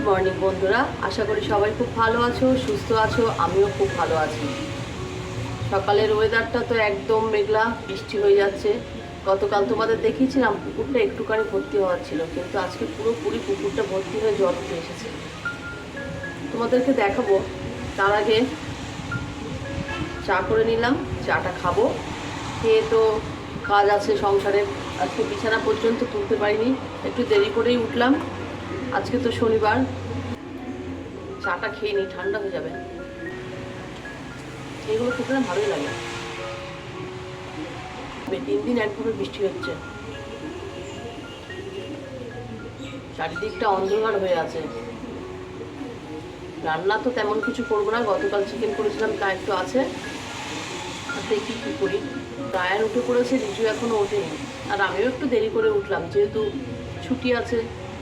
Good morning বন্ধুরা। আশা করি সবাই খুব ভালো আছো, সুস্থ আছো, আমিও খুব ভালো আছি। সকালের ওয়েদারটা তো একদম মেঘলা, বৃষ্টি হয়ে যাচ্ছে। গতকাল তোমাদের দেখিয়েছিলাম, পুকুরটা একটুখানি ভর্তি হওয়ার ছিল, কিন্তু আজকে পুরোপুরি পুকুরটা ভর্তি হয়ে জল উঠে এসেছে। তোমাদেরকে দেখাবো, তার আগে চা করে নিলাম, চাটা খাব। খেয়ে তো কাজ আছে সংসারে, আজকে বিছানা পর্যন্ত তুলতে পারিনি, একটু দেরি করেই উঠলাম। আজকে তো শনিবার। চাটা খেয়ে নিই ঠান্ডা হয়ে যাবে। এইগুলো খেতে ভালোই লাগে। তিন দিন একভাবে বৃষ্টি হচ্ছে। চারিদিকটা অন্ধকার হয়ে আছে। রান্না তো তেমন কিছু করব না, গতকাল চিকেন করেছিলাম, তা একটু আছে। দেখি কী করি। গায়ান উঠে পড়েছে, রিজু এখনও ওঠেনি। আর আমিও একটু দেরি করে উঠলাম, যেহেতু ছুটি আছে,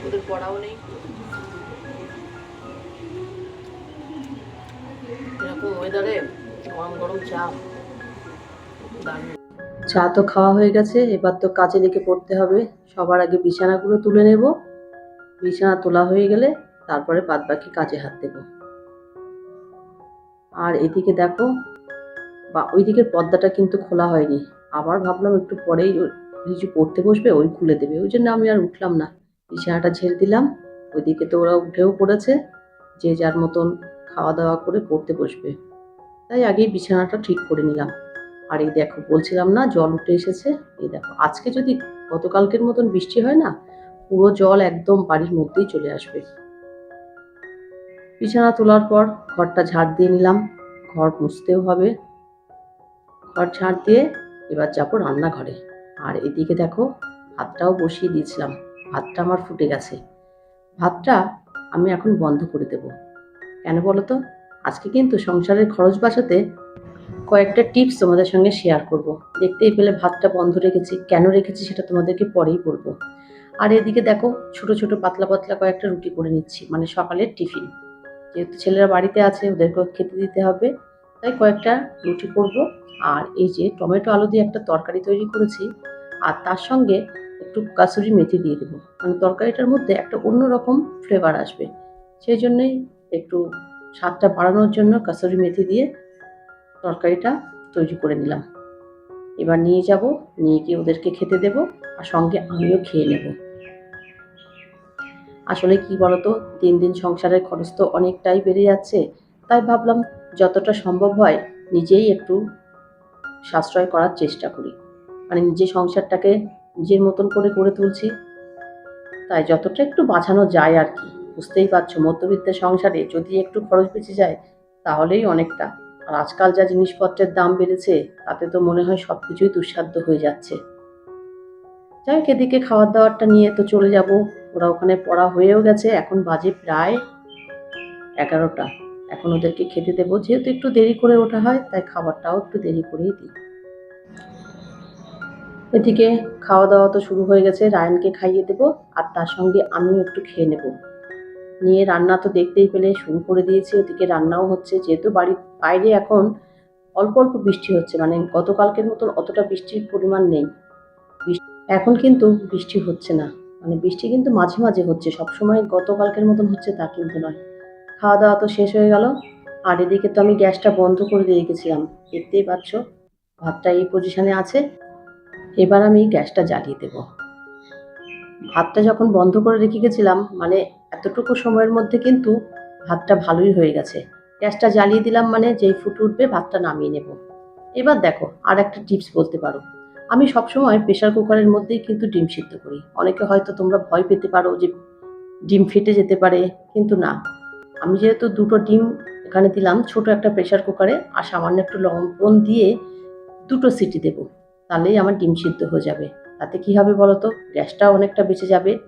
ওদের পড়াও নেই। চা তো খাওয়া হয়ে গেছে, এবার তো কাজে লেগে পড়তে হবে। সবার আগে বিছানাগুলো তুলে নেব। বিছানা তোলা হয়ে গেলে তারপরে বাদ বাকি কাজে হাত দেব। আর এদিকে দেখো, বা ওই দিকের পর্দাটা কিন্তু খোলা হয়নি। আবার ভাবলাম একটু পরেই কিছু পড়তে বসবে, ওই খুলে দেবে। ওই জন্য আমি আর উঠলাম না। বিছানাটা ঝেড়ে দিলাম। ওইদিকে তো ওরা উঠেও পড়েছে। যে যার মতন খাওয়া দাওয়া করে পড়তে বসবে। তাই আগেই বিছানাটা ঠিক করে নিলাম। আর এই দেখো, বলছিলাম না, জল উঠে এসেছে। এই দেখো, আজকে যদি গতকালকের মতন বৃষ্টি হয় না, পুরো জল একদম বাড়ির মধ্যেই চলে আসবে। বিছানা তোলার পর ঘরটা ঝাড় দিয়ে নিলাম। ঘর মুছতেও হবে। ঘর ঝাড় দিয়ে এবার যাব রান্নাঘরে। আর এদিকে দেখো, ভাতটাও বসিয়ে দিয়েছিলাম। ভাতটা আমার ফুটে গেছে। ভাতটা আমি এখন বন্ধ করে দেব। কেন বলো তো আজকে কিন্তু সংসারের খরচ বাঁচাতে কয়েকটা টিপস তোমাদের সঙ্গে শেয়ার করব। দেখতেই পেলে ভাতটা বন্ধ রেখেছি। কেন রেখেছি সেটা তোমাদেরকে পরেই বলব। আর এদিকে দেখো, ছোট ছোট পাতলা পাতলা কয়েকটা রুটি করে নিচ্ছি মানে সকালের টিফিন। যেহেতু ছেলেরা বাড়িতে আছে ওদেরকে খেতে দিতে হবে। তাই কয়েকটা রুটি করব। আর এই যে টমেটো আলু দিয়ে একটা তরকারি তৈরি করেছি, আর তার সঙ্গে একটু কাসুরি মেথি দিয়ে দেবো। মানে তরকারিটার মধ্যে একটা অন্যরকম ফ্লেভার আসবে। সেই জন্যই একটু স্বাদটা বাড়ানোর জন্য কাসুরি মেথি দিয়ে তরকারিটা তৈরি করে নিলাম। এবার নিয়ে যাব, নিয়ে গিয়ে ওদেরকে খেতে দেব আর সঙ্গে আমিও খেয়ে নেব। আসলে কি বলতো, দিন দিন সংসারের খরচ তো অনেকটাই বেড়ে যাচ্ছে, তাই ভাবলাম যতটা সম্ভব হয় নিজেই একটু সাশ্রয় করার চেষ্টা করি। মানে নিজে সংসারটাকে নিজের মতন করে করে তুলছি, তাই যতটা একটু বাঁচানো যায় আর কি। বুঝতেই পারছ, মধ্যবিত্তের সংসারে যদি একটু খরচ বেঁচে যায়, তাহলেই অনেকটা। আর আজকাল যা জিনিসপত্রের দাম বেড়েছে, তাতে তো মনে হয় সব কিছুই দুঃসাধ্য হয়ে যাচ্ছে। যাই হোক, এদিকে খাবার দাবারটা নিয়ে তো চলে যাব। ওরা ওখানে পড়া হয়েও গেছে, এখন বাজে প্রায় এগারোটা। এখন ওদেরকে খেতে দেবো। যেহেতু একটু দেরি করে ওঠা হয়, তাই খাবারটাও একটু দেরি করেই দিই। এদিকে খাওয়া দাওয়া তো শুরু হয়ে গেছে, রায়নকে খাইয়ে দেবো, আর তার সঙ্গে আমিও একটু খেয়ে নেব। নিয়ে রান্না তো দেখতেই পেলে, শুরু করে দিয়েছি, ওদিকে রান্নাও হচ্ছে। যেহেতু বাড়ির বাইরে এখন অল্প অল্প বৃষ্টি হচ্ছে মানে গতকালকের মতন অতটা বৃষ্টির পরিমাণ নেই। এখন কিন্তু বৃষ্টি হচ্ছে না। মানে বৃষ্টি কিন্তু মাঝে মাঝে হচ্ছে, সবসময় গতকালকের মতন হচ্ছে তা কিন্তু নয়। খাওয়া দাওয়া তো শেষ হয়ে গেল। আর এদিকে তো আমি গ্যাসটা বন্ধ করে দিয়ে রেখেছিলাম দেখতেই পাচ্ছ, ভাতটা এই পজিশনে আছে। এবার আমি গ্যাসটা জ্বালিয়ে দেব। ভাতটা যখন বন্ধ করে রেখে গেছিলাম মানে এতটুকু সময়ের মধ্যে কিন্তু ভাতটা ভালোই হয়ে গেছে। গ্যাসটা জ্বালিয়ে দিলাম মানে যেই ফুটে উঠবে ভাতটা নামিয়ে নেব। এবার দেখো, আর একটা টিপস বলতে পারো। আমি সবসময় প্রেশার কুকারের মধ্যেই কিন্তু ডিম সিদ্ধ করি। অনেকে হয়তো তোমরা ভয় পেতে পারো যে ডিম ফেটে যেতে পারে, কিন্তু না। আমি যেহেতু দুটো ডিম এখানে দিলাম, ছোট একটা প্রেশার কুকারে, আর সামান্য একটু লবণ দিয়ে দুটো সিটি দেবো, তাহলেই আমার ডিম সিদ্ধ হয়ে যাবে। তাতে কি হবে বলো তো গ্যাসটাও অনেকটা বেঁচে যাবে।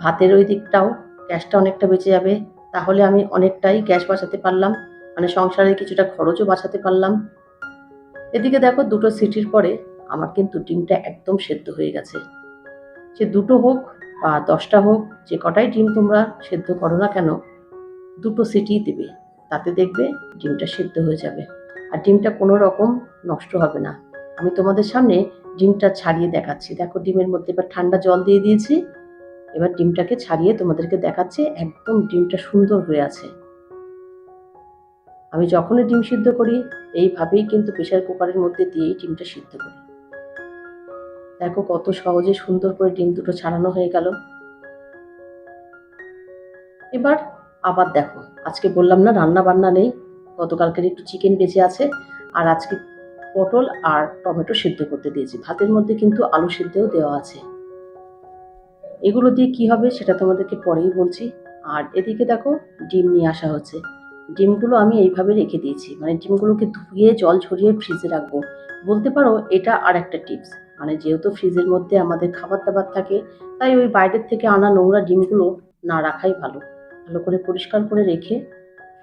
ভাতের ওই দিকটাও গ্যাসটা অনেকটা বেঁচে যাবে। তাহলে আমি অনেকটাই গ্যাস বাঁচাতে পারলাম। মানে সংসারের কিছুটা খরচও বাঁচাতে পারলাম। এদিকে দেখো দুটো সিটির পরে আমার কিন্তু ডিমটা একদম সেদ্ধ হয়ে গেছে। সে দুটো হোক বা দশটা হোক, যে কটাই ডিম তোমরা সেদ্ধ করো না কেন, দুটো সিটি দেবে। তাতে দেখবে ডিমটা সেদ্ধ হয়ে যাবে। আর ডিমটা কোনো রকম নষ্ট হবে না। আমি তোমাদের সামনে ডিমটা ছাড়িয়ে দেখাচ্ছি। দেখো ডিমের মধ্যে এবার ঠান্ডা জল দিয়ে দিয়েছি। এবার ডিমটাকে ছাড়িয়ে তোমাদেরকে দেখাচ্ছি, একদম ডিমটা সুন্দর হয়ে আছে। আমি যখনই ডিম সিদ্ধ করি, এইভাবেই কিন্তু প্রেশার কুকারের মধ্যে দিয়েই ডিমটা সিদ্ধ করি। দেখো কত সহজে সুন্দর করে ডিম দুটো ছাড়ানো হয়ে গেল। এবার আবার দেখো, আজকে বললাম না রান্না বান্না নেই, গতকালকের একটু চিকেন বেঁচে আছে, আর আজকে পটল আর টমেটো সিদ্ধ করতে দিয়েছি। ভাতের মধ্যে কিন্তু আলু সিদ্ধও দেওয়া আছে। এগুলো দিয়ে কি হবে সেটা তোমাদেরকে পরেই বলছি। আর এদিকে দেখো, ডিম নিয়ে আসা হচ্ছে। ডিমগুলো আমি এইভাবে রেখে দিয়েছি। মানে ডিমগুলোকে ধুয়ে, জল ছড়িয়ে ফ্রিজে রাখব। বলতে পারো, এটা আর একটা টিপস। মানে যেহেতু ফ্রিজের মধ্যে আমাদের খাবার দাবার থাকে, তাই ওই বাইরের থেকে আনা নোংরা ডিমগুলো না রাখাই ভালো। ভালো করে পরিষ্কার করে রেখে,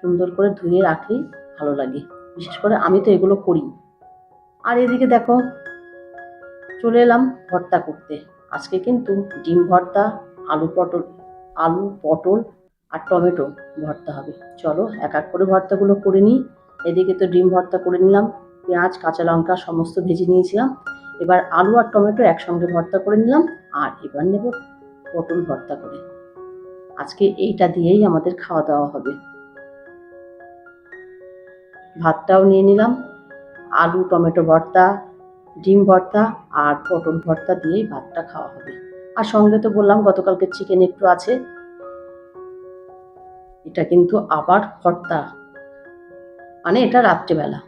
সুন্দর করে ধুয়ে রাখলেই ভালো লাগে। বিশেষ করে আমি তো এগুলো করি। আর এদিকে দেখো, চলে এলাম ভর্তা করতে। আজকে কিন্তু ডিম ভর্তা, আলু পটল আলু পটল আর টমেটো ভর্তা হবে। চলো এক এক করে ভর্তাগুলো করে নিই। এদিকে তো ডিম ভর্তা করে নিলাম, পেঁয়াজ, কাঁচা লঙ্কা সমস্ত ভেজে নিয়েছিলাম। এবার আলু আর টমেটো একসঙ্গে ভর্তা করে নিলাম আর এবার নেব পটল ভর্তা করে। আজকে এইটা দিয়েই আমাদের খাওয়া দাওয়া হবে। ভাতটাও নিয়ে নিলাম আলু, টমেটো ভর্তা, ডিম ভর্তা আর পটল ভর্তা দিয়েই ভাতটা খাওয়া হবে। আর সঙ্গে তো বললাম, গতকালকে চিকেন একটু আছে। এটা কিন্তু আবার ভর্তা। মানে এটা রাত্রেবেলা।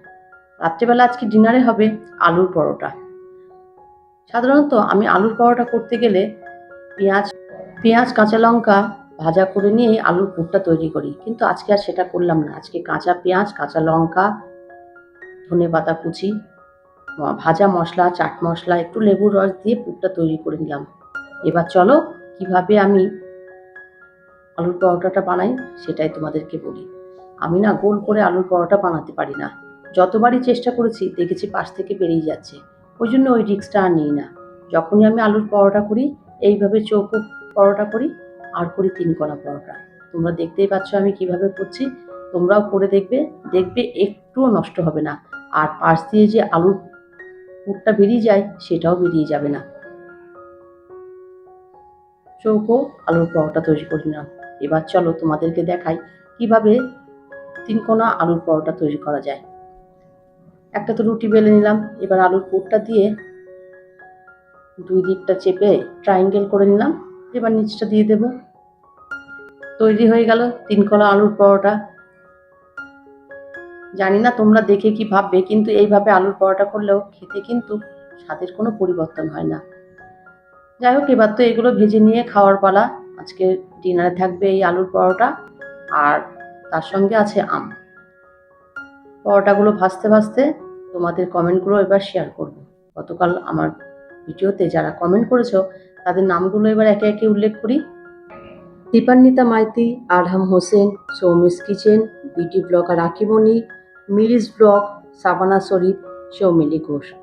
রাত্রেবেলা আজকে ডিনারে হবে আলুর পরোটা। সাধারণত আমি আলুর পরোটা করতে গেলে পেঁয়াজ পেঁয়াজ, কাঁচা লঙ্কা ভাজা করে নিয়ে আলুর পুরটা তৈরি করি। কিন্তু আজকে আর সেটা করলাম না। আজকে কাঁচা পেঁয়াজ, কাঁচা লঙ্কা ধনে পাতা কুচি ভাজা মশলা, চাট মশলা, একটু লেবুর রস দিয়ে পুরটা তৈরি করে নিলাম। এবার চলো কীভাবে আমি আলুর পরোটাটা বানাই সেটাই তোমাদেরকে বলি। আমি না গোল করে আলুর পরোটা বানাতে পারি না। যতবারই চেষ্টা করেছি, দেখেছি পাশ থেকে বেরিয়ে যাচ্ছে। ওই জন্য ওই রিক্সটা আর নিই না। যখনই আমি আলুর পরোটা করি, এইভাবে চৌকো পরোটা করি, আর করি তিন কলা পরোটা। তোমরা দেখতেই পাচ্ছ আমি কীভাবে করছি। তোমরাও করে দেখবে দেখবে একটুও নষ্ট হবে না। আর পাশ দিয়ে যে আলুর পুরটা বেরিয়ে যায়, সেটাও বেরিয়ে যাবে না। চৌকো, আলুর পরোটা তৈরি করে নিলাম। এবার চলো তোমাদেরকে দেখাই কীভাবে তিনকোনা আলুর পরোটা তৈরি করা যায়। একটা তো রুটি বেলে নিলাম, এবার আলুর পুরটা দিয়ে দুই দিকটা চেপে ট্রায়াঙ্গেল করে নিলাম। এবার নিচটা দিয়ে দেব। তৈরি হয়ে গেল তিন কলা আলুর পরোটা। জানি না তোমরা দেখে কি ভাববে, কিন্তু এইভাবে আলুর পরোটা করলেও খেতে কিন্তু স্বাদের কোনো পরিবর্তন হয় না। যাই হোক, এবার তো এগুলো ভেজে নিয়ে খাওয়ার পালা। আজকে ডিনারে থাকবে এই আলুর পরোটা আর তার সঙ্গে আছে আম। পরোটাগুলো ভাজতে ভাজতে তোমাদের কমেন্টগুলো এবার শেয়ার করব। গতকাল আমার ভিডিওতে যারা কমেন্ট করেছ, তাদের নামগুলো এবার একে একে উল্লেখ করি। Dipanwita Maity, Arham Hossain, Soumi's kitchen, beauty blogger Akimoni Miriz blog Sabana Sharif, Soumili Ghosh.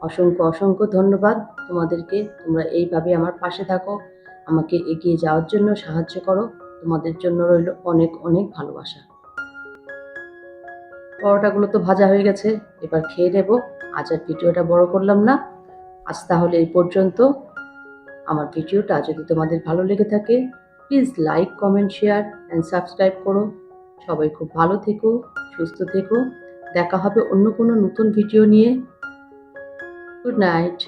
অসংখ্য অসংখ্য ধন্যবাদ। তোমাদেরকে তোমরা এইভাবে আমার পাশে থাকো। আমাকে এগিয়ে যাওয়ার জন্য সাহায্য করো। তোমাদের জন্য রইল অনেক অনেক ভালোবাসা। পরোটাগুলো তো ভাজা হয়ে গেছে। এবার খেয়ে নেব। আজ আর ভিডিওটা বড় করলাম না। আজ তাহলে এই পর্যন্ত। আমার ভিডিওটা যদি তোমাদের ভালো লেগে থাকে please like comment share and subscribe করো। সবাই খুব ভালো থেকো। সুস্থ থেকো। দেখা হবে অন্য কোনো নতুন ভিডিও নিয়ে। Good night